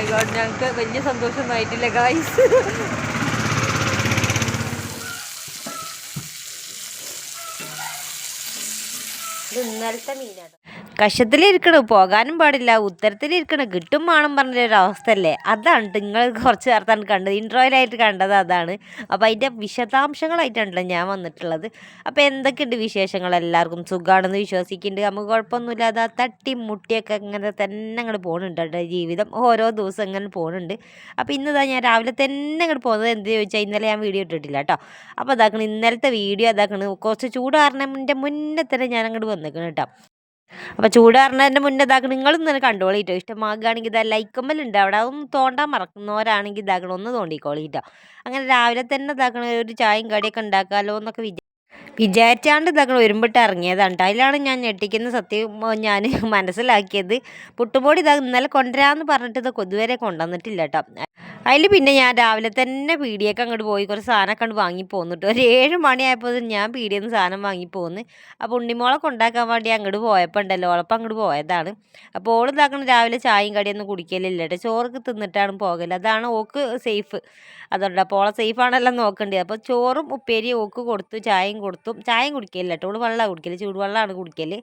My God ഞങ്ങൾക്ക് വലിയ സന്തോഷമായിട്ടില്ല guys ഇന്നലത്തെ മീനാണ്. കഷത്തിലിരിക്കണം പോകാനും പാടില്ല ഉത്തരത്തിലിരിക്കണം കിട്ടും വേണം പറഞ്ഞൊരു അവസ്ഥയല്ലേ? അതാണ് നിങ്ങൾ കുറച്ച് നേരത്താണ് കണ്ടത് ഇൻട്രോയിലായിട്ട് കണ്ടത് അതാണ്. അപ്പോൾ അതിന്റെ വിശദാംശങ്ങളായിട്ടാണല്ലോ ഞാൻ വന്നിട്ടുള്ളത്. അപ്പോൾ എന്തൊക്കെയുണ്ട് വിശേഷങ്ങൾ? എല്ലാവർക്കും സുഖമാണെന്ന് വിശ്വസിക്കുന്നുണ്ട്. നമുക്ക് കുഴപ്പമൊന്നുമില്ലാതെ തട്ടി മുട്ടിയൊക്കെ ഇങ്ങനെ തന്നെ അങ്ങോട്ട് പോകുന്നുണ്ട് കേട്ടോ. ജീവിതം ഓരോ ദിവസം ഇങ്ങനെ പോകുന്നുണ്ട് അപ്പോൾ ഇന്നതാ ഞാൻ രാവിലെ തന്നെ അങ്ങോട്ട് പോകുന്നത് എന്ത് ചോദിച്ചാൽ ഇന്നലെ ഞാൻ വീഡിയോ ഇട്ടിട്ടില്ല കേട്ടോ. അപ്പോൾ അതാക്കണം ഇന്നലത്തെ വീഡിയോ അതാക്കണം കുറച്ച് ചൂടാറിന്റെ മുന്നേ തന്നെ ഞാൻ അങ്ങോട്ട് വന്നിക്കണം കേട്ടോ. അപ്പോൾ ചൂടാറിനതിന്റെ മുന്നേ ഇതാക്കണം നിങ്ങളും തന്നെ കണ്ടോളിട്ടോ ഇഷ്ടമാകുകയാണെങ്കിൽ ഇതാ ലൈക്കമ്മലുണ്ട് അവിടെ അതൊന്ന് തോണ്ടാൻ മറക്കുന്നവരാണെങ്കിൽ ഇതാക്കണം ഒന്ന് തോണ്ടിക്കോളിട്ടോ അങ്ങനെ രാവിലെ തന്നെ ഇതാക്കണ ഒരു ചായയും കടിയൊക്കെ ഉണ്ടാക്കാമല്ലോ എന്നൊക്കെ വിചാ വിചാരിച്ചാണ്ട് ഇതാക്കണം ഒരുമ്പിട്ട് ഇറങ്ങിയതാണ്. അതിലാണ് ഞാൻ ഞെട്ടിക്കുന്ന സത്യം ഞാൻ മനസ്സിലാക്കിയത്. പുട്ടുപൊടി ഇതാ ഇന്നലെ കൊണ്ടുവരാമെന്ന് പറഞ്ഞിട്ട് ഇത് കൊതുവരെ കൊണ്ടുവന്നിട്ടില്ല കേട്ടോ അതിൽ പിന്നെ ഞാൻ രാവിലെ തന്നെ പീടിയൊക്കെ അങ്ങോട്ട് പോയി. കുറച്ച് സാധനമൊക്കെ അങ്ങോട്ട് വാങ്ങി പോന്നിട്ട്. ഒരു ഏഴ് മണിയായപ്പോൾ ഞാൻ പീടിയിൽ നിന്ന് സാധനം വാങ്ങി പോന്ന്. അപ്പോൾ ഉണ്ണിമോളെ കൊണ്ടാക്കാൻ വേണ്ടി അങ്ങോട്ട് പോയപ്പോൾ ഉണ്ടല്ലോ ഓളപ്പം അങ്ങോട്ട് പോയതാണ്. അപ്പോൾ ഓൾ ഇതാക്കണം രാവിലെ ചായയും കടിയൊന്നും കുടിക്കലില്ല കേട്ടോ ചോറൊക്കെ തിന്നിട്ടാണ് പോകൽ. അതാണ് ഓക്ക് സേഫ്. അതുകൊണ്ട് അപ്പോൾ ഓളെ സേഫ് ആണല്ലോ നോക്കേണ്ടത് അപ്പോൾ ചോറും ഉപ്പേരിയും ഓക്ക് കൊടുത്തു ചായയും കൊടുത്തു. ചായയും കുടിക്കലില്ല കേട്ടോ ഓൾ വെള്ളമാണ് കുടിക്കൽ ചൂടുവെള്ളമാണ് കുടിക്കൽ.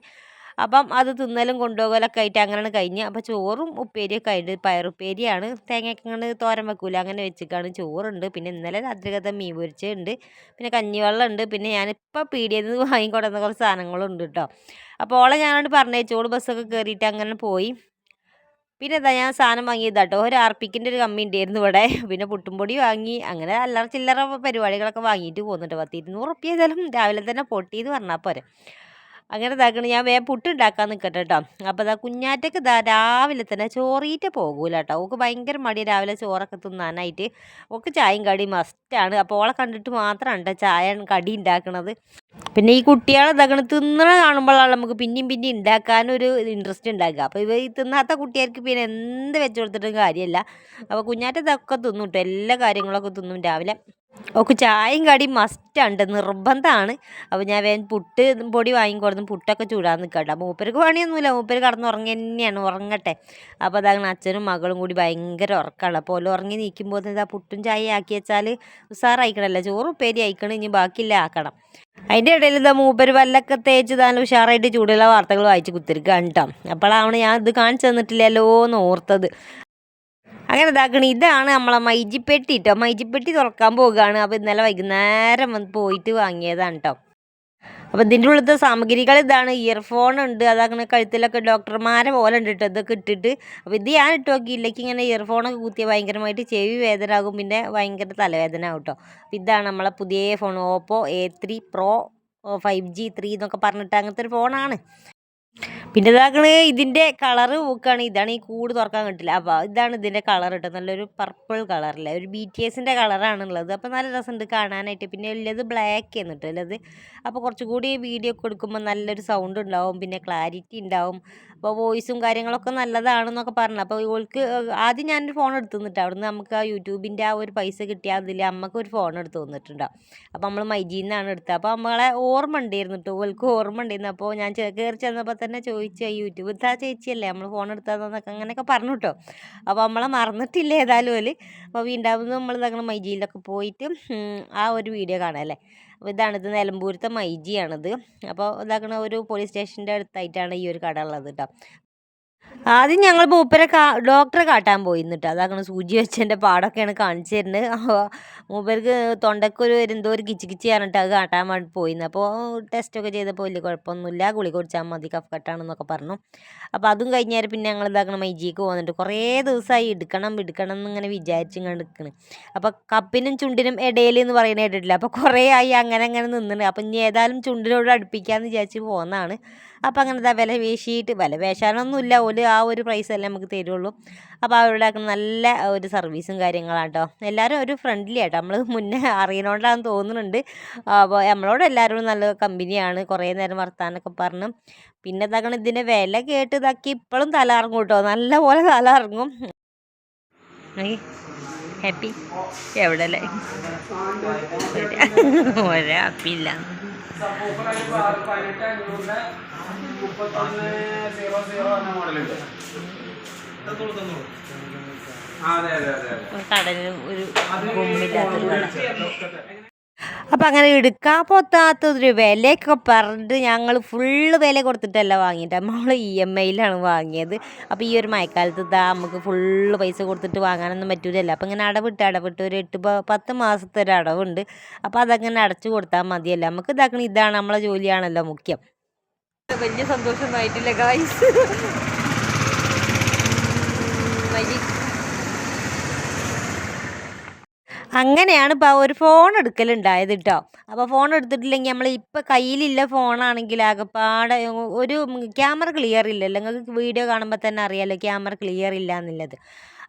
അപ്പം അത് തിന്നലും കൊണ്ടുപോകലൊക്കെ ആയിട്ട് അങ്ങനെയാണ് കഴിഞ്ഞ്. അപ്പോൾ ചോറും ഉപ്പേരിയൊക്കെ ആയിട്ട് പയറുപ്പേരിയാണ്. തേങ്ങയൊക്കെ ഇങ്ങനെ തോരൻ വെക്കൂല അങ്ങനെ വെച്ചിട്ടാണ് ചോറുണ്ട് പിന്നെ ഇന്നലെ രാത്രിക്കത്തെ മീൻ പൊരിച്ചുണ്ട് പിന്നെ കഞ്ഞിവെള്ളം ഉണ്ട്. പിന്നെ ഞാനിപ്പോൾ പീടിയിൽ നിന്ന് വാങ്ങിക്കൊണ്ടുവന്ന കുറച്ച് സാധനങ്ങളുണ്ട് കേട്ടോ. അപ്പോൾ ഓളെ ഞാനോട് പറഞ്ഞു ചോട് ബസ്സൊക്കെ കയറിയിട്ട് അങ്ങനെ പോയി. പിന്നെ എന്താ ഞാൻ സാധനം വാങ്ങിയത് കേട്ടോ. ഒരു ആർപ്പിക്കിന്റെ ഒരു കമ്മി ഉണ്ടായിരുന്നു ഇവിടെ. പിന്നെ പുട്ടുംപൊടി വാങ്ങി. അങ്ങനെ അല്ലറ ചില്ലറ പരിപാടികളൊക്കെ വാങ്ങിയിട്ട് പോകുന്നുണ്ട് പത്ത് ഇരുന്നൂറ് റുപ്യ രാവിലെ തന്നെ പൊട്ടിയെന്ന് പറഞ്ഞാൽ പോരെ. അങ്ങനെ ഇതാക്കണം. ഞാൻ വേഗം പുട്ട് ഉണ്ടാക്കാൻ നിൽക്കട്ടെ കേട്ടോ അപ്പോൾ ഇതാ കുഞ്ഞാറ്റക്ക് ഇതാ രാവിലെ തന്നെ ചോറീറ്റ് പോകൂല കേട്ടോ ഓക്ക് ഭയങ്കര മടി രാവിലെ ചോറൊക്കെ തിന്നാനായിട്ട്. ഓക്ക് ചായയും കടിയും മസ്റ്റാണ് അപ്പോൾ ഓളെ കണ്ടിട്ട് മാത്രമാണ് കേട്ടോ ചായ കടി ഉണ്ടാക്കണത് പിന്നെ ഈ കുട്ടികളെ ഇതാക്കണം തിന്നണ കാണുമ്പോഴാണ് നമുക്ക് പിന്നെയും പിന്നെയും ഉണ്ടാക്കാനൊരു ഇൻട്രസ്റ്റ് ഉണ്ടാക്കുക അപ്പോൾ ഇവ ഈ തിന്നാത്ത കുട്ടികൾക്ക് പിന്നെ എന്ത് വെച്ച് കൊടുത്തിട്ടും കാര്യമല്ല അപ്പോൾ കുഞ്ഞാറ്റ ഇതൊക്കെ തിന്നും കേട്ടോ എല്ലാ കാര്യങ്ങളൊക്കെ തിന്നും രാവിലെ. ഓക്ക് ചായയും കടിയും മസ്റ്റാണ്ട് നിർബന്ധമാണ് അപ്പോൾ ഞാൻ വേഗം പുട്ട് പൊടി വാങ്ങിക്കൊടുന്നു പുട്ടൊക്കെ ചൂടാൻ നിൽക്കട്ടെ മൂപ്പർക്ക് പണിയൊന്നുമില്ല. മൂപ്പര് കടന്നുറങ്ങി തന്നെയാണ് ഉറങ്ങട്ടെ അപ്പോൾ അതങ്ങനെ അച്ഛനും മകളും കൂടി ഭയങ്കര ഉറക്കമാണ് അപ്പോൾ ഓല ഉറങ്ങി നീക്കുമ്പോൾ ഇതാ പുട്ടും ചായ ആക്കി വെച്ചാൽ ഉഷാറായിക്കണല്ലോ ചോറ് ഉപ്പേരി അയക്കണം ഇനി ബാക്കിയില്ല ആക്കണം. അതിന്റെ ഇടയിൽ ഇതാ മൂപ്പര് വല്ലൊക്കെ തേച്ച് താൻ ഉഷാറായിട്ട് ചൂടുള്ള വാർത്തകൾ വായിച്ച് കുത്തിരിക്കുകയാണ് കേട്ടോ അപ്പോഴാണ് ഞാൻ ഇത് കാണിച്ചു തന്നിട്ടില്ലല്ലോ എന്ന് ഓർത്തത്. അങ്ങനെ ഇതാക്കണ. ഇതാണ് നമ്മളെ മൈജിപ്പെട്ടി കേട്ടോ മൈജിപ്പെട്ടി തുറക്കാൻ പോവുകയാണ്. അപ്പോൾ ഇന്നലെ വൈകുന്നേരം വന്ന് പോയിട്ട് വാങ്ങിയതാണ് കേട്ടോ അപ്പോൾ ഇതിന്റെ ഉള്ളത്തെ സാമഗ്രികൾ ഇതാണ്. ഇയർഫോൺ ഉണ്ട്. അതാക്കണ കഴുത്തിലൊക്കെ ഡോക്ടർമാരെ പോലെ ഉണ്ട് കേട്ടോ ഇതൊക്കെ ഇട്ടിട്ട്. അപ്പോൾ ഇത് ഞാൻ ഇട്ട് നോക്കിയില്ലെങ്കിൽ ഇങ്ങനെ ഇയർഫോണൊക്കെ കൂത്തിയ ഭയങ്കരമായിട്ട് ചെവി വേദന ആകും പിന്നെ ഭയങ്കര തലവേദന ആകും കേട്ടോ അപ്പോൾ ഇതാണ് നമ്മളെ പുതിയ phone Oppo A three Pro five G three എന്നൊക്കെ പറഞ്ഞിട്ട് അങ്ങനത്തെ ഒരു ഫോണാണ് പിന്നെ ഇതാക്കണ് ഇതിന്റെ കളറ് നോക്കുകയാണ് ഇതാണ് ഈ കൂട് തുറക്കാൻ കിട്ടില്ല അപ്പോൾ ഇതാണ് ഇതിന്റെ കളർ കേട്ടോ നല്ലൊരു പർപ്പിൾ കളറല്ലേ ഒരു ബി ടി എസിന്റെ കളറാണുള്ളത് അപ്പോൾ നല്ല രസമുണ്ട് കാണാനായിട്ട്. പിന്നെ ഉള്ളത് ബ്ലാക്ക് എന്നിട്ട് ഉള്ളത്. അപ്പോൾ കുറച്ചുകൂടി വീഡിയോ കൊടുക്കുമ്പോൾ നല്ലൊരു സൗണ്ട് ഉണ്ടാവും. പിന്നെ ക്ലാരിറ്റി ഉണ്ടാവും. അപ്പോൾ വോയിസും കാര്യങ്ങളൊക്കെ നല്ലതാണെന്നൊക്കെ പറഞ്ഞു അപ്പോൾ ഇവൾക്ക് ആദ്യം ഞാനൊരു ഫോൺ എടുത്തു തന്നിട്ട് അവിടുന്ന് നമുക്ക് ആ യൂട്യൂബിന്റെ ആ ഒരു പൈസ കിട്ടിയാൽ അതിൽ അമ്മയ്ക്ക് ഒരു ഫോൺ എടുത്തു തന്നിട്ടുണ്ടാവും അപ്പോൾ നമ്മൾ മൈജിയിൽ നിന്നാണ് എടുത്തത്. അപ്പോൾ നമ്മളെ ഓർമ്മ ഉണ്ടായിരുന്നു കേട്ടോ ഇവൾക്ക് ഓർമ്മ ഉണ്ടായിരുന്നു. അപ്പോൾ ഞാൻ കയറി ചെന്നപ്പോൾ തന്നെ ചോദിച്ചു "ആ യൂട്യൂബ് ഇതാ ചേച്ചിയല്ലേ? നമ്മൾ ഫോൺ എടുത്തതെന്നൊക്കെ അങ്ങനെയൊക്കെ പറഞ്ഞു കേട്ടോ അപ്പോൾ നമ്മളെ മറന്നിട്ടില്ല ഏതായാലും അപ്പോൾ വീണ്ടാവുന്ന നമ്മൾ തങ്ങൾ മൈജിയിലൊക്കെ പോയിട്ട് ആ ഒരു വീഡിയോ കാണാം അല്ലേ? അപ്പോൾ ഇതാണ്. ഇത് നിലമ്പൂരത്തെ മൈജിയാണിത്. അപ്പോൾ ഇതാക്കണ ഒരു പോലീസ് സ്റ്റേഷന്റെ അടുത്തായിട്ടാണ് ഈ ഒരു കട ഉള്ളത് കേട്ടോ ആദ്യം ഞങ്ങൾ മൂപ്പരെ കാ ഡോക്ടറെ കാട്ടാൻ പോയി എന്നിട്ട്. അതാക്കണ സൂചി വെച്ചതിന്റെ പാടൊക്കെയാണ് കാണിച്ചു തരുന്നത്. അപ്പോൾ മൂപ്പർക്ക് തൊണ്ടക്കൊരു എന്തോ ഒരു കിച്ച് കിച്ച് പറഞ്ഞിട്ട് അത് കാട്ടാൻ വേണ്ടി പോയിന്ന്. അപ്പോൾ ടെസ്റ്റൊക്കെ ചെയ്തപ്പോൾ വലിയ കുഴപ്പമൊന്നുമില്ല. ഗുളിക കുടിച്ചാൽ മതി കഫ് കട്ടാണെന്നൊക്കെ പറഞ്ഞു. അപ്പോൾ അതും കഴിഞ്ഞാൽ പിന്നെ ഞങ്ങൾ ഇതാക്കണം മൈജിക്ക് പോകുന്നുണ്ട് കുറേ ദിവസമായി എടുക്കണം എടുക്കണം എന്നിങ്ങനെ വിചാരിച്ചിങ്ങനെ നിൽക്കണം അപ്പോൾ കപ്പിനും ചുണ്ടിനും ഇടയിൽ എന്ന് പറയുന്നത് കേട്ടിട്ടില്ല അപ്പോൾ കുറേ ആയി അങ്ങനെ അങ്ങനെ നിന്നിട്ട് അപ്പോൾ ഇനി ഏതായാലും ചുണ്ടിനോട് അടുപ്പിക്കാമെന്ന് വിചാരിച്ച് പോകുന്നതാണ് അപ്പോൾ അങ്ങനെ വില വേശിയിട്ട് വില വേശാനൊന്നുമില്ല. ഓൽ ആ ഒരു പ്രൈസ് അല്ലേ നമുക്ക് തരുള്ളൂ. അപ്പോൾ അവരുടെ നല്ല ഒരു സർവീസും കാര്യങ്ങളാണ് കേട്ടോ എല്ലാവരും ഒരു ഫ്രണ്ട്ലി ആട്ടോ. നമ്മൾ മുന്നേ അറിയണോണ്ടാന്ന് തോന്നുന്നുണ്ട്. അപ്പോൾ നമ്മളോട് എല്ലാവരും നല്ല കമ്പനിയാണ് കുറേ നേരം വർത്താനൊക്കെ പറഞ്ഞ്. പിന്നെ ഇതാക്കണം ഇതിന്റെ വില കേട്ട് ഇതാക്കി ഇപ്പോഴും തല ഇറങ്ങും കേട്ടോ നല്ല പോലെ തല ഇറങ്ങും ഹാപ്പി എവിടെ അല്ലേ? ഒരേ ഹാപ്പി ഇല്ല മുപ്പത്തൊന്ന് സീറോ സീറോ എന്ന ഒരു കട അപ്പം അങ്ങനെ എടുക്കാൻ വിലയൊക്കെ പറഞ്ഞിട്ട് ഞങ്ങൾ ഫുള്ള് വില കൊടുത്തിട്ടല്ല വാങ്ങിയിട്ട് നമ്മൾ ഇ എം ഐയിലാണ് വാങ്ങിയത്. അപ്പോൾ ഈ ഒരു മഴക്കാലത്ത് ഇതാ നമുക്ക് ഫുള്ള് പൈസ കൊടുത്തിട്ട് വാങ്ങാനൊന്നും പറ്റൂലല്ലോ. അപ്പോൾ ഇങ്ങനെ അടവിട്ട് അടവിട്ട് ഒരു എട്ട് പത്ത് മാസത്തെ ഒരു അടവുണ്ട്. അപ്പോൾ അതങ്ങനെ അടച്ചു കൊടുത്താൽ മതിയല്ലോ. നമുക്ക് ഇതാക്കണം ഇതാണ് നമ്മളെ ജോലിയാണല്ലോ മുഖ്യം. വലിയ സന്തോഷമായിട്ടില്ല ഗായ്സ് അങ്ങനെയാണ് ഇപ്പോൾ ഒരു ഫോൺ എടുക്കലുണ്ടായത് കേട്ടോ അപ്പോൾ ഫോൺ എടുത്തിട്ടില്ലെങ്കിൽ നമ്മൾ ഇപ്പോൾ കയ്യിലില്ല ഫോണാണെങ്കിൽ ആകെപ്പാടെ ഒരു ക്യാമറ ക്ലിയർ ഇല്ലല്ലോ. നിങ്ങൾക്ക് വീഡിയോ കാണുമ്പോൾ തന്നെ അറിയാമല്ലോ ക്യാമറ ക്ലിയർ ഇല്ല എന്നുള്ളത്.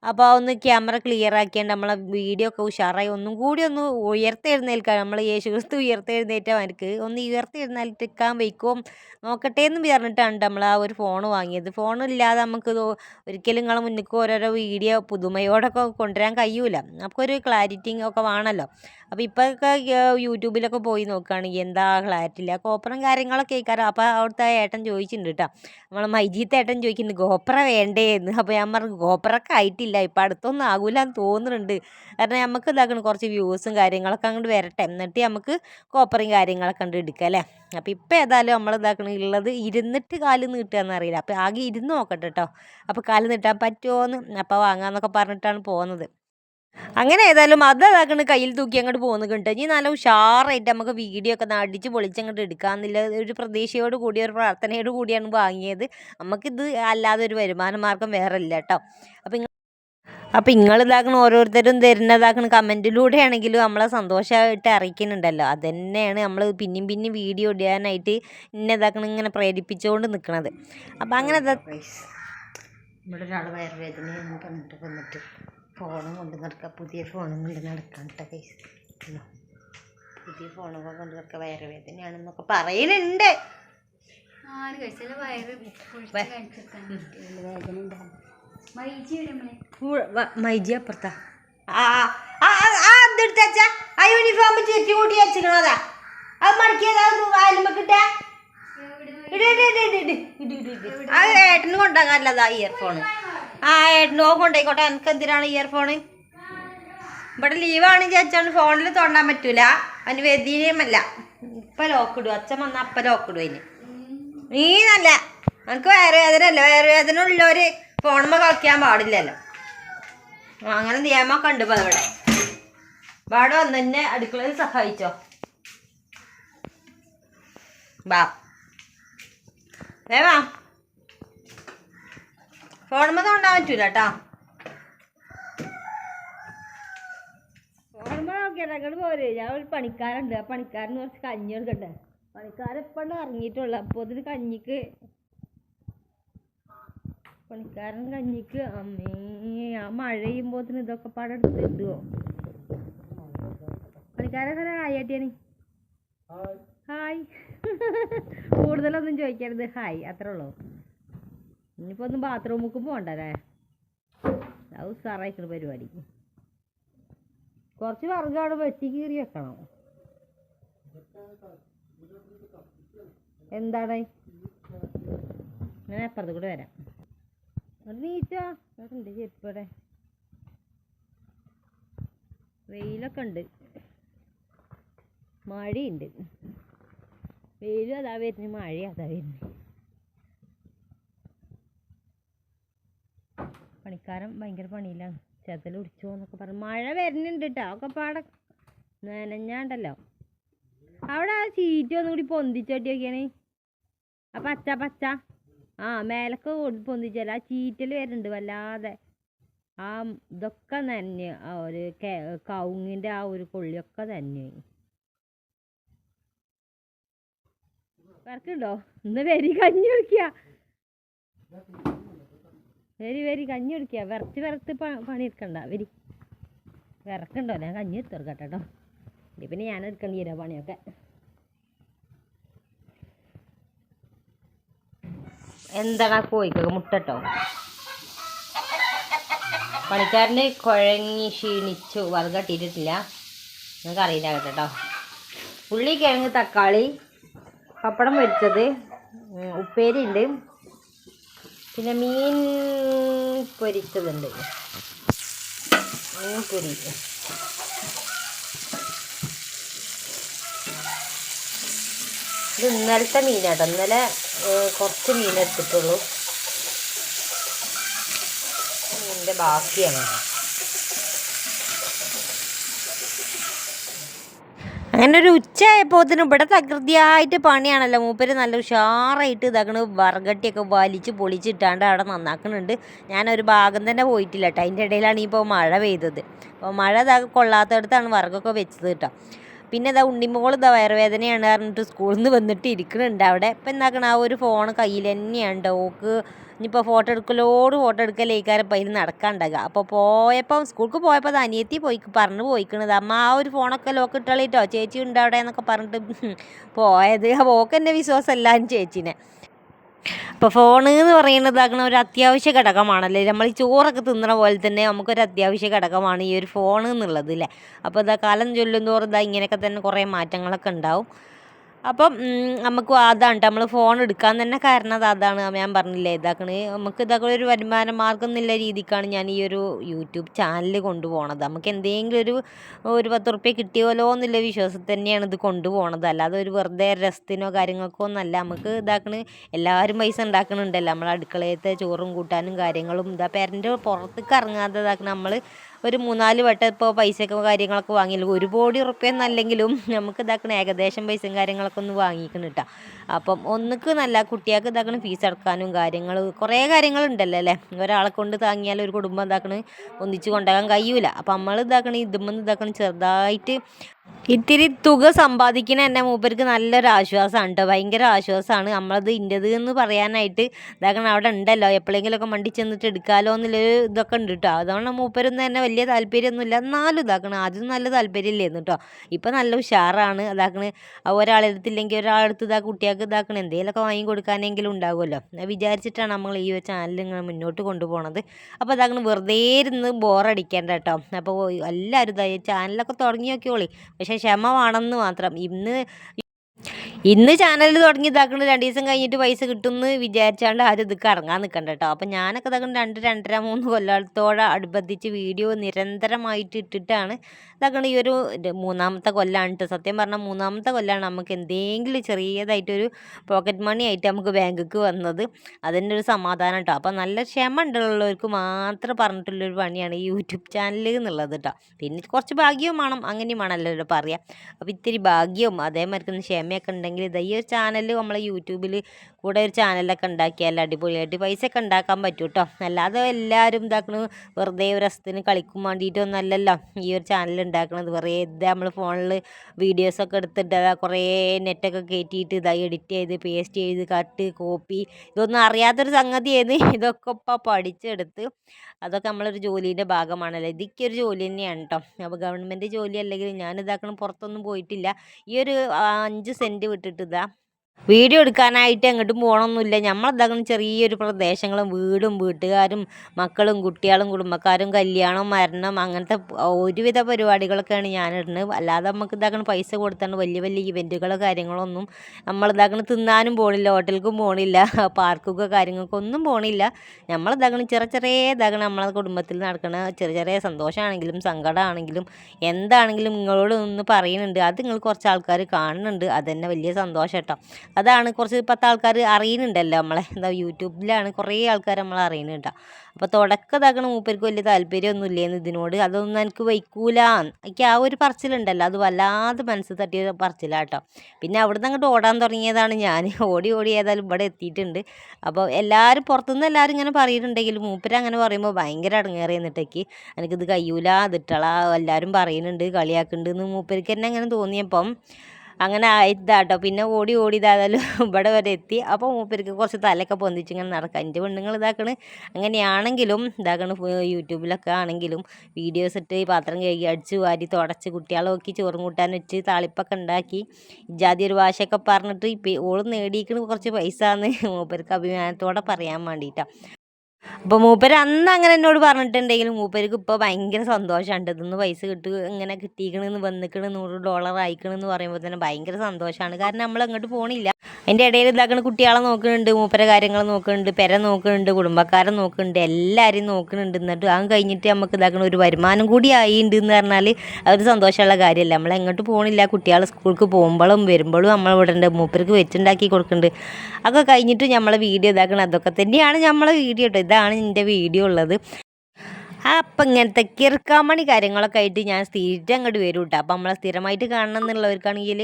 അപ്പോൾ ഒന്ന് ക്യാമറ ക്ലിയർ ആക്കിയാണ്ട് നമ്മളെ വീഡിയോ ഒക്കെ ഉഷാറായി. ഒന്നും കൂടി ഒന്ന് ഉയർത്തെഴുന്നേൽക്കാൻ നമ്മൾ യേശു ക്രിസ്തു ഉയർത്തെഴുന്നേറ്റവർക്ക് ഒന്ന് ഉയർത്തെഴുന്നേൽക്കാൻ വയ്ക്കും നോക്കട്ടെ എന്ന് പറഞ്ഞിട്ടാണ് നമ്മൾ ആ ഒരു ഫോൺ വാങ്ങിയത്. ഫോണില്ലാതെ നമുക്ക് ഒരിക്കലും നിങ്ങളെ മുന്നിലേക്ക് ഓരോരോ വീഡിയോ പുതുമയോടൊക്കെ കൊണ്ടുവരാൻ കഴിയൂല. നമുക്ക് ഒരു ക്ലാരിറ്റിങ് ഒക്കെ വേണമല്ലോ അപ്പോൾ ഇപ്പോഴൊക്കെ യൂട്യൂബിലൊക്കെ പോയി നോക്കുകയാണെങ്കിൽ എന്താ ക്ലാരിറ്റി ഇല്ല. കോപ്പറും കാര്യങ്ങളൊക്കെ കേൾക്കാറ് അപ്പോൾ അവിടുത്തെ ഏട്ടൻ ചോദിച്ചിട്ടുണ്ട് കേട്ടോ നമ്മളെ മൈജീത്ത് ഏട്ടൻ ചോദിക്കുന്നുണ്ട് ഗോപ്ര വേണ്ടേ എന്ന് അപ്പോൾ ഞാൻ പറഞ്ഞു ഗോപ്രൊക്കെ ആയിട്ടില്ല. ഇപ്പം അടുത്തൊന്നും ആകൂല എന്ന് തോന്നുന്നുണ്ട്. കാരണം നമുക്ക് ഇതാക്കണം കുറച്ച് വ്യൂസും കാര്യങ്ങളൊക്കെ അങ്ങോട്ട് വരട്ടെ. എന്നിട്ട് നമുക്ക് കോപ്പറും കാര്യങ്ങളൊക്കെ കണ്ട് എടുക്കുക അല്ലേ? അപ്പോൾ ഇപ്പം ഏതായാലും നമ്മൾ ഇതാക്കണം ഉള്ളത് ഇരുന്നിട്ട് കാൽ നീട്ടുകയെന്ന് അറിയില്ല. അപ്പോൾ ആകെ ഇരുന്ന് നോക്കട്ടെ കേട്ടോ അപ്പോൾ കാൽ നീട്ടാൻ പറ്റുമോയെന്ന് അപ്പോൾ വാങ്ങാമെന്നൊക്കെ പറഞ്ഞിട്ടാണ് പോകുന്നത് അങ്ങനെ ഏതായാലും അത് അതാക്കണ് കയ്യിൽ തൂക്കി അങ്ങോട്ട് പോകുന്നുണ്ട് ഇനി നല്ല ഉഷാറായിട്ട് നമുക്ക് വീഡിയോ ഒക്കെ അടിച്ച് പൊളിച്ചങ്ങോട്ട് എടുക്കാമെന്നുള്ള ഒരു പ്രതീക്ഷയോട് കൂടിയ ഒരു പ്രാർത്ഥനയോട് കൂടിയാണ് വാങ്ങിയത്. നമുക്കിത് അല്ലാതെ ഒരു വരുമാന മാർഗം വേറെ ഇല്ല കേട്ടോ അപ്പം അപ്പം നിങ്ങളിതാക്കണ ഓരോരുത്തരും തരുന്നതാക്കണ കമന്റിലൂടെ ആണെങ്കിലും നമ്മളെ സന്തോഷമായിട്ട് അറിയിക്കുന്നുണ്ടല്ലോ. അത് തന്നെയാണ് നമ്മൾ പിന്നെയും പിന്നെയും വീഡിയോ ഇടാനായിട്ട് ഇന്നെ ഇതാക്കണ ഇങ്ങനെ പ്രേരിപ്പിച്ചുകൊണ്ട് നിൽക്കുന്നത് അപ്പം അങ്ങനെ ഇവിടെ ഒരാൾ വയറുവേദനയെന്ന് പറഞ്ഞിട്ട് വന്നിട്ട് ഫോണും കൊണ്ട് നടക്കുക പുതിയ ഫോണും കൊണ്ട് നടക്കാൻ കേട്ടോ കേസ് പുതിയ ഫോണൊക്കെ കൊണ്ട് നടക്കുക വയറുവേദനയാണെന്നൊക്കെ ആര് കഴിച്ചാലും വയറ് വേദന ഉണ്ടാവും. മൈജി അപ്പുറത്താ. അതെടുത്ത ആ യൂണിഫോം ആ കൊണ്ടാകാനല്ലതാ ഇയർഫോൺ ആ ഏട്ടന് ഓ കൊണ്ടായിക്കോട്ടെ. എനിക്ക് എന്തിനാണ് ഇയർഫോൺ ഇവിടെ ലീവാണ് ചേച്ചാണ് ഫോണിൽ തോണ്ടാൻ പറ്റൂല. അതിന് വ്യതിരിയമല്ല ഇപ്പൊ ലോക്കിടും അച്ഛൻ വന്ന അപ്പ ലോക്കിടും അതിന്. നീ നല്ല. എനിക്ക് വയറുവേദന അല്ല? വയറുവേദന ഉള്ളവര് ഫോണുമ്പോ കളിക്കാൻ പാടില്ലല്ലോ. അങ്ങനെ നിയമമൊക്കെ ഉണ്ട് ഇപ്പൊ ഇവിടെ വന്ന് അടുക്കളയിൽ സഹായിച്ചോ? വാ. വേവാ ഫോണുമ്പോ തോണ്ടാൻ പറ്റൂല കേട്ടോ പോരെ. ഞാൻ ഒരു പണിക്കാരുണ്ട് ആ പണിക്കാരന് കുറച്ച് കഞ്ഞി എടുക്കട്ടെ പണിക്കാരെപ്പോഴും ഇറങ്ങിയിട്ടുള്ളൂ അപ്പോൾ ഇതിന് കഞ്ഞിക്ക് പണിക്കാരൻ കഞ്ഞിക്ക്. അമ്മേ ആ മഴ ചെയ്യുമ്പോത്തിന് ഇതൊക്കെ പാടെ എടുത്ത് ഇടുവോ? പണിക്കാരൻ സാറേ ഹായ് ആട്ടിയാണ് ഹായ് കൂടുതലൊന്നും ചോദിക്കരുത്. ഹായ് അത്രേ ഉള്ളൂ. ഇനിയിപ്പോൾ ഒന്ന് ബാത്റൂമിലേക്ക് പോകണ്ടല്ലേ അത് സാറായിക്കണ പരിപാടി. കുറച്ച് അവിടെ വെട്ടി കീറി വെക്കണം. എന്താണ്? ഞാൻ അപ്പുറത്ത് കൂടെ വരാം. അത് നീച്ചോ ഉണ്ട് ചെരുപ്പടെ വെയിലൊക്കെ ഉണ്ട്. മഴയുണ്ട്. വെയിലും അതാ വരുന്നത് മഴയും അതാ വരുന്നത് പണിക്കാരൻ ഭയങ്കര പണിയിലാണ്. ചെതൽ പിടിച്ചോ എന്നൊക്കെ പറഞ്ഞു. മഴ വരുന്നുണ്ട് കേട്ടോ ഒക്കെ പാടെ നനഞ്ഞാണ്ടല്ലോ. അവിടെ ആ സീറ്റ് ഒന്നുകൂടി പൊന്തിച്ചോട്ടി നോക്കിയാണ് ആ പച്ച പച്ച ആ മേലൊക്കെ പൊന്തിച്ചാൽ ആ ചീറ്റൽ വരുന്നുണ്ട് വല്ലാതെ. ആ ഇതൊക്കെ നനഞ്ഞ് ആ ഒരു കവുങ്ങിന്റെ ആ ഒരു കൊള്ളിയൊക്കെ നനഞ്ഞു. വറക്കുണ്ടോ ഇന്ന് വരി കഞ്ഞി കുടിക്കുക വരി വരി കഞ്ഞി കുടിക്കുക വിറച്ച് പ- പണിയെടുക്കണ്ട വരി. വിറക്കുണ്ടോ ഞാൻ കഞ്ഞി എടുത്തു കൊടുക്കട്ടെ കേട്ടോ പിന്നെ ഞാൻ എടുക്കേണ്ടി വരാം പണിയൊക്കെ? എന്താണ് ആ കോഴിക്കൊക്കെ മുട്ടട്ടോ? പണിക്കാരന് കുഴങ്ങി ക്ഷീണിച്ചു വറുകട്ടിട്ടിട്ടില്ല നിങ്ങൾക്ക് അറിയില്ല കേട്ടോ. ഉള്ളി കിഴങ്ങ് തക്കാളി പപ്പടം ഉപ്പേരിയുണ്ട് ഉപ്പേരി ഉണ്ട്. പിന്നെ മീൻ പൊരിച്ചതുണ്ട്. മീൻ മീൻപൊരി ഇത് ഇന്നലത്തെ മീനാട്ടോ. ഇന്നലെ കുറച്ച് മീൻ എടുത്തിട്ടുള്ളൂ. മീനിന്റെ ബാക്കിയാണ്. അങ്ങനെ ഒരു ഉച്ചയായപ്പോത്തിന് ഇവിടെ തകൃതിയായിട്ട് പണിയാണല്ലോ. മൂപ്പര് നല്ല ഉഷാറായിട്ട് ഇതാക്കണ് വറകട്ടിയൊക്കെ വലിച്ച് പൊളിച്ചിട്ടാണ്ട് അവിടെ നന്നാക്കുന്നുണ്ട് ഞാനൊരു ഭാഗം തന്നെ പോയിട്ടില്ല കേട്ടോ. അതിന്റെ ഇടയിലാണ് ഇപ്പോൾ മഴ പെയ്തത്. അപ്പോൾ മഴ ഇതാ കൊള്ളാത്തടത്താണ് വറകൊക്കെ വെച്ചത് കേട്ടോ. പിന്നെ ഇതാ ഉണ്ണിമോൾ ഇതാ വയറുവേദനയാണ് പറഞ്ഞിട്ട് സ്കൂളിൽ നിന്ന് വന്നിട്ട് ഇരിക്കുന്നുണ്ട് അവിടെ. ഇപ്പം എന്താക്കണം ആ ഒരു ഫോൺ കയ്യിൽ തന്നെയാണ്. ഓക്ക് ഇനിയിപ്പോൾ ഫോട്ടോ എടുക്കലോട് ഫോട്ടോ എടുക്കലേക്കാരം ഇപ്പം അതിന് നടക്കാണ്ടാകുക അപ്പോൾ പോയപ്പം സ്കൂൾക്ക് പോയപ്പോൾ അത് അനിയത്തി പോയി പറഞ്ഞു പോയിക്കണത്. അമ്മ ആ ഒരു ഫോണൊക്കെ ലോക്ക് ഇട്ടളിട്ടോ. ചേച്ചി ഉണ്ട് അവിടെ എന്നൊക്കെ പറഞ്ഞിട്ട് പോയത്. ഓക്ക് എന്നെ വിശ്വാസമല്ല ചേച്ചീനെ. അപ്പോൾ ഫോണ് എന്ന് പറയുന്നത് അങ്ങനെ ഒരു അത്യാവശ്യ ഘടകമാണല്ലേ? നമ്മൾ ഈ ചോറൊക്കെ തിന്നണ പോലെ തന്നെ നമുക്കൊരു അത്യാവശ്യ ഘടകമാണ് ഈ ഒരു ഫോൺ എന്നുള്ളത് അല്ലേ അപ്പോൾ ഇതാ കാലം ചൊല്ലുന്തോറും ഇതാ ഇങ്ങനെയൊക്കെ തന്നെ കുറേ മാറ്റങ്ങളൊക്കെ ഉണ്ടാവും. അപ്പം നമുക്ക് അതാണ് നമ്മൾ ഫോൺ എടുക്കാൻ തന്നെ കാരണം അത് അതാണ്. ഞാൻ പറഞ്ഞില്ലേ ഇതാക്കണ്. നമുക്ക് ഇതൊക്കെ ഒരു വരുമാന മാർഗം എന്നുള്ള രീതിക്കാണ് ഞാൻ ഈ ഒരു യൂട്യൂബ് ചാനൽ കൊണ്ടുപോകണത് നമുക്ക് എന്തെങ്കിലും ഒരു ഒരു പത്ത് റുപ്യ കിട്ടിയോലോ എന്നുള്ള വിശ്വാസത്തിൽ തന്നെയാണ് ഇത് കൊണ്ടുപോകണത് അല്ലാതെ ഒരു വെറുതെ രസത്തിനോ കാര്യങ്ങൾക്കോ ഒന്നല്ല. നമുക്ക് ഇതാക്കണ് എല്ലാവരും പൈസ ഉണ്ടാക്കണുണ്ടല്ലോ. നമ്മളെ അടുക്കളയത്തെ ചോറും കൂട്ടാനും കാര്യങ്ങളും ഇതാ പേരന്റെ പുറത്തേക്ക് ഇറങ്ങാതെ ഇതാക്കണ. നമ്മൾ ഒരു മൂന്നാൽ വട്ടം ഇപ്പോൾ പൈസയൊക്കെ കാര്യങ്ങളൊക്കെ വാങ്ങിയില്ല. ഒരു കോടി ഉറുപ്പ്യ എന്നല്ലെങ്കിലും നമുക്ക് ഇതാക്കണ ഏകദേശം പൈസയും കാര്യങ്ങളൊക്കെ ഒന്ന് വാങ്ങിക്കണം കേട്ടോ. അപ്പം ഒന്നുക്ക് നല്ല കുട്ടികൾക്ക് ഇതാക്കണ ഫീസ് അടക്കാനും കാര്യങ്ങൾ കുറേ കാര്യങ്ങളുണ്ടല്ലോ അല്ലേ? ഒരാളെ കൊണ്ട് താങ്ങിയാൽ ഒരു കുടുംബം ഇതാക്കണ ഒന്നിച്ച് കൊണ്ടുപോകാൻ കഴിയൂല. അപ്പം നമ്മൾ ഇതാക്കണ ഇതുമെന്ന് ഇതാക്കണ ചെറുതായിട്ട് ഇത്തിരി തുക സമ്പാദിക്കുന്ന എന്റെ മൂപ്പർക്ക് നല്ലൊരു ആശ്വാസമാണ് കേട്ടോ. ഭയങ്കര ആശ്വാസമാണ് നമ്മളത് ഇന്റത് എന്ന് പറയാനായിട്ട് ഇതാക്കണം അവിടെ ഉണ്ടല്ലോ. എപ്പോഴെങ്കിലുമൊക്കെ മണ്ടി ചെന്നിട്ട് എടുക്കാമല്ലോ എന്നുള്ളൊരു ഇതൊക്കെ ഉണ്ട് കേട്ടോ. അതുകൊണ്ട് മൂപ്പരൊന്നും തന്നെ വലിയ താല്പര്യമൊന്നുമില്ല എന്നാലും ഇതാക്കണം ആദ്യം നല്ല താല്പര്യമില്ലായിരുന്നു കേട്ടോ ഇപ്പം നല്ല ഉഷാറാണ് ഇതാക്കണ്. ഒരാളെടുത്തില്ലെങ്കിൽ ഒരാളെടുത്ത് ഇതാ കുട്ടികൾക്ക് ഇതാക്കണം. എന്തെങ്കിലുമൊക്കെ വാങ്ങി കൊടുക്കാനെങ്കിലും ഉണ്ടാകുമല്ലോ വിചാരിച്ചിട്ടാണ് നമ്മൾ ഈ ചാനൽ ഇങ്ങനെ മുന്നോട്ട് കൊണ്ടുപോകണത് അപ്പോൾ ഇതാക്കണം വെറുതെ ഇരുന്ന് ബോറടിക്കേണ്ട കേട്ടോ അപ്പോൾ എല്ലാവരും ഇതായി ചാനലൊക്കെ തുടങ്ങി നോക്കിയോളി പക്ഷേ ക്ഷമ വേണമെന്ന് മാത്രം. ഇന്ന് ഇന്ന് ചാനൽ തുടങ്ങി ഇതാക്കുന്നത് രണ്ട് ദിവസം കഴിഞ്ഞിട്ട് പൈസ കിട്ടുമെന്ന് വിചാരിച്ചാണ്ട് ആരും ഇതൊക്കെ ഇറങ്ങാൻ നിൽക്കണ്ട കേട്ടോ അപ്പം ഞാനൊക്കെ ഇതാക്കുന്ന രണ്ട് രണ്ടര മൂന്ന് കൊല്ലത്തോടെ അടുപ്പത്തിച്ച് വീഡിയോ നിരന്തരമായിട്ട് ഇട്ടിട്ടാണ് ഇതാക്കണ ഈ ഒരു മൂന്നാമത്തെ കൊല്ലാണ് സത്യം പറഞ്ഞാൽ മൂന്നാമത്തെ കൊല്ലാണ് നമുക്ക് എന്തെങ്കിലും ചെറിയതായിട്ടൊരു പോക്കറ്റ് മണി ആയിട്ട് നമുക്ക് ബാങ്കിക്ക് വന്നത്. അതിന്റെ ഒരു സമാധാനം കേട്ടോ അപ്പം നല്ല ക്ഷമ ഉണ്ടുള്ളവർക്ക് മാത്രം പറഞ്ഞിട്ടുള്ളൊരു പണിയാണ് ഈ യൂട്യൂബ് ചാനൽ എന്നുള്ളത് കേട്ടോ പിന്നെ കുറച്ച് ഭാഗ്യവും വേണം. അങ്ങനെയും വേണമല്ലോ പറയാം അപ്പോൾ ഇത്തിരി ഭാഗ്യവും അതേമാതിരി ക്ഷമയൊക്കെ ഉണ്ടെങ്കിൽ ഇതാ ഈ ഒരു ചാനൽ നമ്മളെ യൂട്യൂബിൽ കൂടെ ഒരു ചാനലൊക്കെ ഉണ്ടാക്കിയാൽ അടിപൊളിയായിട്ട് പൈസ ഒക്കെ ഉണ്ടാക്കാൻ പറ്റും കേട്ടോ അല്ലാതെ എല്ലാവരും ഇതാക്കണ വെറുതെ ഒരു രസത്തിന് കളിക്കും വേണ്ടിയിട്ടൊന്നും അല്ലല്ലോ ഈ ഒരു ചാനൽ ഉണ്ടാക്കണത്. വെറുതെ നമ്മൾ ഫോണിൽ വീഡിയോസൊക്കെ എടുത്തിട്ട് അതാ കുറേ നെറ്റൊക്കെ കയറ്റിയിട്ട് ഇതായി എഡിറ്റ് ചെയ്ത് പേസ്റ്റ് ചെയ്ത് കട്ട് കോപ്പി ഇതൊന്നും അറിയാത്തൊരു സംഗതിയായിരുന്നു ഇതൊക്കെ ഇപ്പോൾ പഠിച്ചെടുത്ത് അതൊക്കെ നമ്മളൊരു ജോലീന്റെ ഭാഗമാണല്ലോ. ഇതൊക്കെ ഒരു ജോലി തന്നെയാണ് കേട്ടോ അപ്പോൾ ഗവൺമെന്റ് ജോലി അല്ലെങ്കിൽ ഞാൻ ഇതാക്കണം പുറത്തൊന്നും പോയിട്ടില്ല. ഈ ഒരു അഞ്ച് സെന്റ് വിട്ടിട്ട് ഇതാ വീഡിയോ എടുക്കാനായിട്ട് എങ്ങോട്ടും പോകണമൊന്നുമില്ല നമ്മളെന്താക്കണം ചെറിയൊരു പ്രദേശങ്ങളും വീടും വീട്ടുകാരും മക്കളും കുട്ടികളും കുടുംബക്കാരും കല്യാണം മരണം അങ്ങനത്തെ ഒരുവിധ പരിപാടികളൊക്കെയാണ് ഞാനിടുന്നത്. അല്ലാതെ നമുക്ക് ഇതാക്കണം പൈസ കൊടുത്താണ് വലിയ വലിയ ഇവന്റുകളോ കാര്യങ്ങളൊന്നും നമ്മളിതാക്കണം തിന്നാനും പോണില്ല ഹോട്ടലിലേക്കും പോണില്ല പാർക്കൊക്കെ കാര്യങ്ങൾക്കൊന്നും പോണില്ല. നമ്മൾ ഇതാക്കണം ചെറിയ ചെറിയ ഇതാക്കണം നമ്മളെ കുടുംബത്തിൽ നടക്കണ ചെറിയ ചെറിയ സന്തോഷമാണെങ്കിലും സങ്കടമാണെങ്കിലും എന്താണെങ്കിലും നിങ്ങളോട് ഒന്ന് പറയുന്നുണ്ട്. അത് നിങ്ങൾ കുറച്ച് ആൾക്കാർ കാണുന്നുണ്ട്. അതന്നെ വലിയ സന്തോഷം കേട്ടോ അതാണ് കുറച്ച് പത്ത് ആൾക്കാർ അറിയുന്നുണ്ടല്ലോ നമ്മളെ. എന്താ യൂട്യൂബിലാണ് കുറേ ആൾക്കാർ നമ്മളെ അറിയുന്നുണ്ട് അപ്പോൾ തുടക്കം ഇതാക്കണ മൂപ്പർക്ക് വലിയ താല്പര്യമൊന്നും ഇല്ലേന്ന് ഇതിനോട്. അതൊന്നും എനിക്ക് വയ്ക്കൂല. എനിക്ക് ആ ഒരു പറച്ചിലുണ്ടല്ലോ. അത് വല്ലാതെ മനസ്സ് തട്ടിയ പറച്ചിലാട്ടോ പിന്നെ അവിടുന്ന് അങ്ങോട്ട് ഓടാൻ തുടങ്ങിയതാണ് ഞാൻ. ഓടി ഓടി ഏതായാലും ഇവിടെ എത്തിയിട്ടുണ്ട്. അപ്പോൾ എല്ലാവരും പുറത്തുനിന്ന് എല്ലാവരും ഇങ്ങനെ പറയുന്നുണ്ടെങ്കിലും മൂപ്പർ അങ്ങനെ പറയുമ്പോൾ ഭയങ്കര അടങ്ങേറി എന്നിട്ടേക്ക് എനിക്കിത് കയ്യൂല അതിട്ടള എല്ലാവരും പറയുന്നുണ്ട് കളിയാക്കുന്നുണ്ട് എന്ന് മൂപ്പർക്ക് തന്നെ അങ്ങനെ തോന്നിയപ്പം അങ്ങനെ ഇതാട്ടോ. പിന്നെ ഓടി ഓടി ഇതായാലും ഇവിടെ വരെ എത്തി. അപ്പോൾ മൂപ്പർക്ക് കുറച്ച് തലയൊക്കെ പൊന്തിച്ച് ഇങ്ങനെ നടക്കാം. എന്റെ പെണ്ണുങ്ങൾ ഇതാക്കണ്. അങ്ങനെയാണെങ്കിലും ഇതാക്കണ് യൂട്യൂബിലൊക്കെ ആണെങ്കിലും വീഡിയോസ് ഇട്ട് പാത്രം കഴുകി അടിച്ച് വാരി തുടച്ച് കുട്ടികളെ നോക്കി ചോറും കൂട്ടാൻ വെച്ച് താളിപ്പൊക്കെ ഉണ്ടാക്കി. ജാതി ഒരു ഭാഷയൊക്കെ പറഞ്ഞിട്ട് ഇപ്പം ഓൾ നേടിയിരിക്കണ കുറച്ച് പൈസ എന്ന് മൂപ്പർക്ക് അഭിമാനത്തോടെ പറയാൻ വേണ്ടിയിട്ടാണ് അപ്പോൾ മൂപ്പര് അന്ന് അങ്ങനെ എന്നോട് പറഞ്ഞിട്ടുണ്ടെങ്കിലും മൂപ്പർക്ക് ഇപ്പോൾ ഭയങ്കര സന്തോഷമുണ്ട് ഇതൊന്ന് പൈസ കിട്ടി ഇങ്ങനെ കിട്ടിക്കണെന്ന് വന്നിക്കണ് നൂറ് ഡോളർ ആയിക്കണെന്ന് പറയുമ്പോൾ തന്നെ ഭയങ്കര സന്തോഷമാണ് കാരണം നമ്മൾ അങ്ങോട്ട് പോണില്ല. അതിന്റെ ഇടയിൽ ഇതാക്കണ കുട്ടികളെ നോക്കുന്നുണ്ട് മൂപ്പര കാര്യങ്ങൾ നോക്കുന്നുണ്ട് പെര നോക്കുന്നുണ്ട് കുടുംബക്കാരെ നോക്കുന്നുണ്ട് എല്ലാവരെയും നോക്കുന്നുണ്ട് എന്നിട്ട് അത് കഴിഞ്ഞിട്ട് നമുക്ക് ഇതാക്കണ ഒരു വരുമാനം കൂടി ആയിണ്ട് എന്ന് പറഞ്ഞാൽ അതൊരു സന്തോഷമുള്ള കാര്യമല്ല. നമ്മൾ എങ്ങോട്ട് പോകണില്ല കുട്ടികൾ സ്കൂൾക്ക് പോകുമ്പോഴും വരുമ്പോഴും നമ്മൾ ഇവിടെ ഉണ്ട് മൂപ്പർക്ക് വെച്ചുണ്ടാക്കി കൊടുക്കുന്നുണ്ട് അതൊക്കെ കഴിഞ്ഞിട്ട് നമ്മളെ വീഡിയോ ഇതാക്കണം അതൊക്കെ തന്നെയാണ് നമ്മളെ വീഡിയോ കേട്ടോ ഇതാണ് എന്റെ വീഡിയോ ഉള്ളത്. അപ്പം ഇങ്ങനത്തെ കിറുക്കാമണി കാര്യങ്ങളൊക്കെ ആയിട്ട് ഞാൻ സ്ഥിരം അങ്ങോട്ട് വരും കേട്ടോ അപ്പം നമ്മളെ സ്ഥിരമായിട്ട് കാണണം എന്നുള്ളവർക്കാണെങ്കിൽ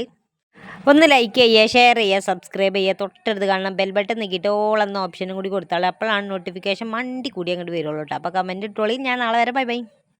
ഒന്ന് ലൈക്ക് ചെയ്യുക ഷെയർ ചെയ്യുക സബ്സ്ക്രൈബ് ചെയ്യുക. തൊട്ടടുത്ത് കാണണം ബെൽ ബട്ടൺ നിൽക്കിയിട്ട് ഓൾ എന്ന ഓപ്ഷനും കൂടി കൊടുത്താൽ അപ്പോഴാണ് നോട്ടിഫിക്കേഷൻ മണ്ടി കൂടി അങ്ങോട്ട് വരുള്ളൂ കേട്ടോ അപ്പോൾ കമന്റ് ഇട്ടോളി. ഞാൻ നാളെ വരെ. Bye bye